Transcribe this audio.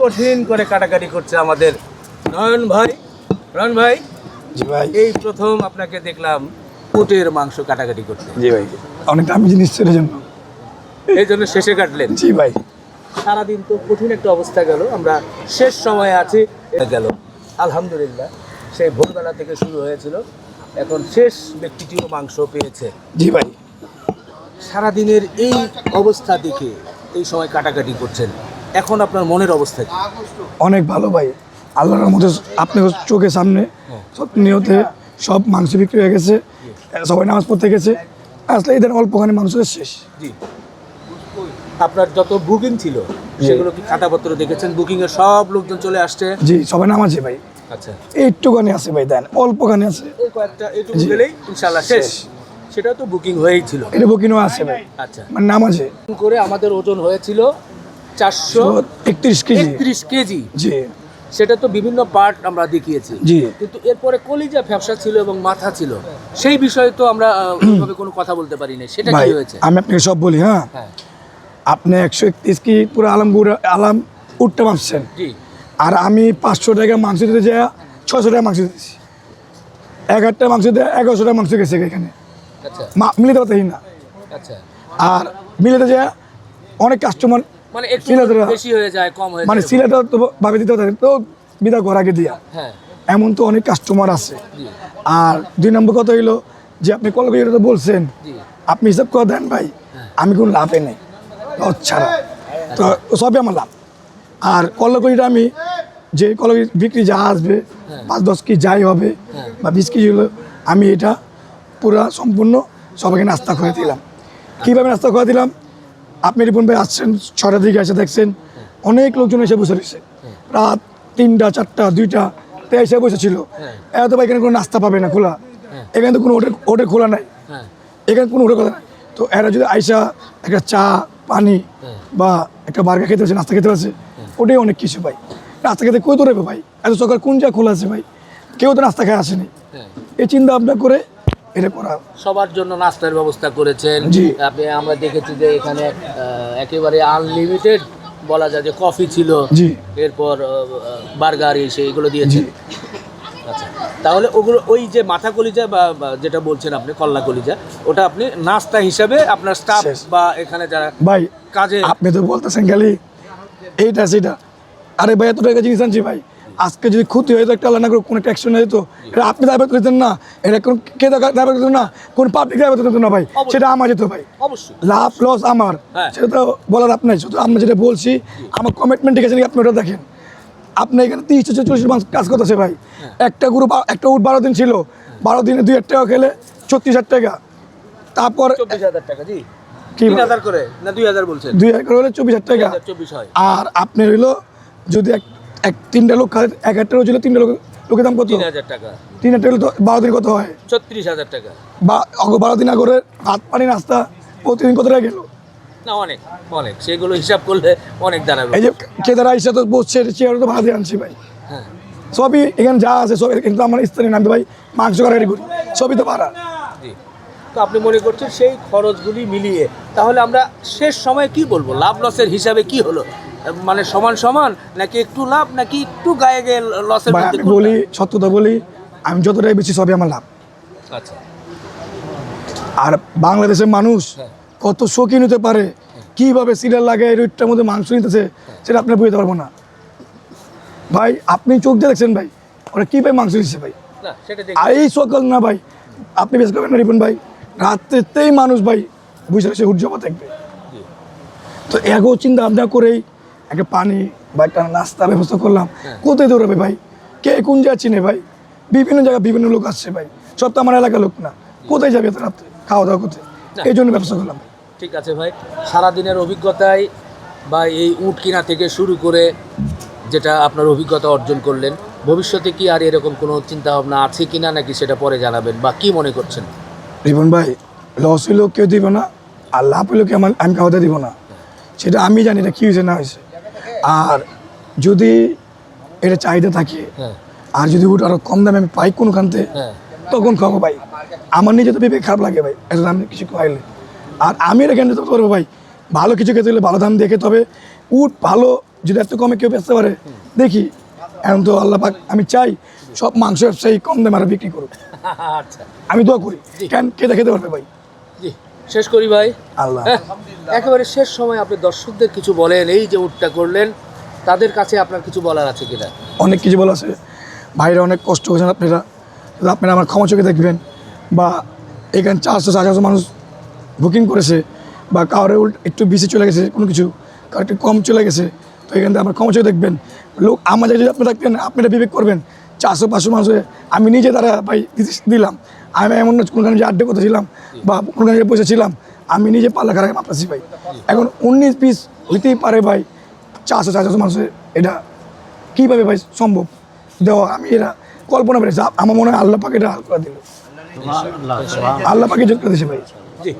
কঠিন করে কাটাকাটি করছে আমাদের নয়ন ভাই। নয়ন ভাই জি ভাই। এই প্রথম আপনাকে দেখলাম উটের মাংস কাটাকাটি করতে। জি ভাই। অনেক দামি জিনিস ছিল জন্য। এই জন্য শেষে কাটলেন। জি ভাই। সারাদিন তো কঠিন একটা অবস্থা গেল আমরা শেষ সময়ে আছি গেল। আলহামদুলিল্লাহ সেই ভোরবেলা থেকে শুরু হয়েছিল। এখন শেষ ব্যক্তিটিও মাংস পেয়েছে। জি ভাই। সারাদিনের এই অবস্থা দেখে এই সময় কাটাকাটি করছেন। এখন আপনার মনের অবস্থা কি? অনেক ভালো ভাই। আল্লাহর মধ্যে আপনি চোখের সামনে সব নিয়তে সব মাংস বিক্রি হয়ে গেছে সবাই নামাজ পড়তে গেছে। আসলে এদের অল্পখানি মাংসের শেষ। জি। আপনার যত বুকিং ছিল সেগুলো কি খাতাপত্র দেখেছেন? বুকিং এর সব লোকজন চলে আসছে? জি সবাই নামাজে ভাই। আচ্ছা। এইটুখানি আছে ভাই দেন। অল্পখানি আছে। কয়েকটা এটুকু গেলেই ইনশাল্লাহ শেষ। সেটা তো বুকিং হয়েই ছিল। এটা বুকিনও আছে ভাই। আচ্ছা। মানে নামাজে। করে আমাদের ওজন হয়েছিল চারশো একত্রিশ কেজি? একত্রিশ কেজি। জি। সেটা তো বিভিন্ন পার্ট আমরা দেখিয়েছি। জি। কিন্তু এরপরে কলিজা ব্যবসা ছিল এবং মাথা ছিল। সেই বিষয়ে তো আমরা ওইভাবে কোনো কথা বলতে পারি না সেটা কি হয়েছে? আমি আপনাকে সব বলি হ্যাঁ? হ্যাঁ। আপনি একশো একত্রিশ কি পুরো আলামপুর আলাম উঠতে মাপছেন জি। আর আমি পাঁচশো টাকা মাংস দিতে যাই ছশো টাকা মাংস দিতেছি এক হাজার টাকা মাংস দিয়ে এগারোশো টাকা মাংস গেছে এখানে। আচ্ছা। মিলিতে পারতেই না? আচ্ছা। আর মিলিতে যায় অনেক কাস্টমার মানে একটু বেশি হয়ে যায় কম হয়ে মানে যায়। সিলেটা তো ভাবে দিতে পারে তো বিদা ঘর আগে দিয়া। হ্যাঁ। এমন তো অনেক কাস্টমার আছে। আর দুই নম্বর কথা হইল যে আপনি কল করে তো বলছেন আপনি হিসাব করে দেন ভাই আমি কোনো লাভে নেই লস ছাড়া। তো সবই আমার লাভ। আর কলকরিটা আমি যে কলকড়ি বিক্রি যা আসবে পাঁচ দশ কেজি যাই হবে বা বিশ কেজি হলো আমি এটা পুরা সম্পূর্ণ সবাইকে নাস্তা করে দিলাম। কীভাবে নাস্তা করে দিলাম? আপনি রিপন ভাই আসছেন ছটার দিকে এসে দেখছেন, অনেক লোকজন এসে বসে রয়েছে। রাত তিনটা, চারটা, দুইটা, তে এসে বসেছিল এত ভাই এখানে কোনো নাস্তা পাবে না খোলা। এখানে তো কোনো হোটেল হোটেল খোলা নাই। এখানে কোনো হোটেল খোলা নাই। তো এরা যদি আইসা একটা চা, পানি বা একটা বার্গার খেতে পারছে নাস্তা খেতে পারছে ওটাই অনেক কিছু ভাই। নাস্তা খেতে কেউ তো ভাই? এত সকাল কোন যা খোলা আছে ভাই? কেউ তো নাস্তা খেয়ে আসেনি। এই চিন্তা ভাবনা করে এটা করা। সবার জন্য নাস্তার ব্যবস্থা করেছেন। আপনি আমরা দেখেছি যে এখানে একেবারে আনলিমিটেড বলা যায় যে কফি ছিল। জি। এরপর বার্গার এসে এগুলো দিয়েছেন। আচ্ছা। তাহলে ওগুলো ওই যে মাথা কলিজা বা বা যেটা বলছেন আপনি কল্লা কলিজা ওটা আপনি নাস্তা হিসাবে আপনার স্টাফ বা এখানে যারা ভাই কাজে আপনি তো বলতেছেন খালি এইটা সেটা। আরে ভাই এত টাকা জিনিস আনছি ভাই। আজকে যদি ক্ষতি হয়ে একটা আল্লাহ না করে কোনো একটা অ্যাকশন হয়ে যেত এটা আপনি দায়িত্ব করতেন না। এটা কোন কে দায়িত্ব করতেন না কোন পাবলিক দায়িত্ব করতেন না ভাই। সেটা আমার যেত ভাই। লাভ লস আমার। হ্যাঁ। সেটা তো বলার আপনার শুধু আমরা যেটা বলছি আমার কমিটমেন্ট ঠিক আছে আপনি ওটা দেখেন। আপনি এখানে তিরিশ চল্লিশ মাস কাজ করতেছে ভাই। একটা গ্রুপ একটা উট বারো দিন ছিল। বারো দিনে দুই হাজার টাকা খেলে ছত্রিশ হাজার টাকা। তারপর টাকা জি। করে না দুই হাজার বলছেন? দুই হাজার করে হলে চব্বিশ হাজার টাকা। আর আপনি হইল যদি এক তিনটা লোক এক হাজার টাকা ছিল তিনটা লোক লোকের দাম কত? তিন হাজার টাকা। তিন হাজার টাকা বারো দিন কত হয়? ছত্রিশ হাজার টাকা। বা বারো দিন করে ভাত পানি নাস্তা প্রতিদিন কত টাকা গেল না অনেক অনেক। সেগুলো হিসাব করলে অনেক দাঁড়াবে। এই যে খেদারা এসে তো বসছে চেয়ার তো ভাড়া দিয়ে আনছি ভাই। হ্যাঁ। সবই এখানে যা আছে সব কিন্তু আমার স্থানীয় নামতে ভাই মাংস কাটাকাটি করি সবই তো ভাড়া। জি। তো আপনি মনে করছেন সেই খরচগুলি মিলিয়ে তাহলে আমরা শেষ সময় কি বলব? লাভ লসের হিসাবে কি হলো? মানে সমান সমান নাকি একটু লাভ নাকি একটু গায়ে গায়ে লসের মধ্যে আমি বলি সত্যতা বলি আমি যতটাই বেশি সবই আমার লাভ। আচ্ছা। আর বাংলাদেশের মানুষ হ্যাঁ। কত শৌখিন হতে পারে কীভাবে সিরিয়াল লাগে এই রুটটার মধ্যে মাংস নিতেছে সেটা আপনি বুঝতে পারব না। ভাই আপনি চোখ দিয়ে দেখছেন ভাই ওরা ভাই মাংস দিচ্ছে ভাই? আর এই সকাল না ভাই আপনি বেশ করবেন না রিপন ভাই রাত্রেতেই মানুষ ভাই বুঝে সে উজ্জ্বল থাকবে। তো এগো চিন্তা ভাবনা করেই একটা পানি বা একটা নাস্তা ব্যবস্থা করলাম। হ্যাঁ। কোথায় দৌড়াবে ভাই? কে কোন জায়গা চিনে ভাই? বিভিন্ন জায়গায় বিভিন্ন লোক আসছে ভাই। সব তো আমার এলাকার লোক না। কোথায় যাবে রাত্রে? খাওয়া দাওয়া করতে। এই জন্য ব্যবসা করলাম। ঠিক আছে ভাই। সারাদিনের অভিজ্ঞতায় বা এই উট কিনা থেকে শুরু করে যেটা আপনার অভিজ্ঞতা অর্জন করলেন ভবিষ্যতে কি আর এরকম কোনো চিন্তা ভাবনা আছে কি না নাকি সেটা পরে জানাবেন বা কি মনে করছেন? রিপন ভাই লস হইলেও কেউ দিব না আর লাভ হইলেও কেউ আমার আমি খাওয়াতে দিব না। সেটা আমি জানি এটা কী হয়েছে না হয়েছে। আর যদি এটা চাহিদা থাকে হ্যাঁ। আর যদি ওটা আরও কম দামে আমি পাই কোনোখানতে হ্যাঁ। তখন খাব ভাই। আমার নিজে তো বিবেক খারাপ লাগে ভাই এত দাম কিছু খাইলে। আর আমি এটা কেন করব ভাই ভালো কিছু খেতে হলে ভালো দাম দেখে তবে উট ভালো যদি এত কমে কেউ বেচতে পারে দেখি। এখন তো আল্লাহ পাক আমি চাই সব মাংস ব্যবসায়ী কম দামে আরও বিক্রি করুক। আচ্ছা। আমি দোয়া করি কেন খেতে খেতে পারবে ভাই? শেষ করি ভাই। আল্লাহ। হ্যাঁ, একেবারে শেষ সময় আপনি দর্শকদের কিছু বলেন এই যে উঠটা করলেন তাদের কাছে আপনার কিছু বলার আছে কিনা? অনেক কিছু বলা আছে। ভাইরা অনেক কষ্ট করেছেন আপনারা। আপনারা আমার ক্ষমা চোখে দেখবেন। বা এখানে চারশো চারশো মানুষ বুকিং করেছে বা কারোর উল্ট একটু বেশি চলে গেছে কোনো কিছু। কারও একটু কম চলে গেছে তো এখান থেকে আমার ক্ষমা চোখে দেখবেন। লোক আমার জায়গায় যদি আপনি থাকতেন আপনারা বিবেক করবেন। চারশো পাঁচশো মানুষ হয়ে আমি নিজে তারা ভাই দিলাম। আমি এমন না কোনখানে যে আড্ডা করতে ছিলাম বা কোনখানে যে বসেছিলাম আমি নিজে পাল্লা খারাপ আপনাছি ভাই। এখন উনিশ পিস হইতেই পারে ভাই চারশো চারশো মানুষের এটা কীভাবে ভাই সম্ভব? দেওয়া আমি এরা কল্পনা করেছি আমার মনে হয় আল্লাহ পাকে এটা হাল করে দিল। আল্লাহ পাকে যোগ করে দিয়েছে ভাই। জি।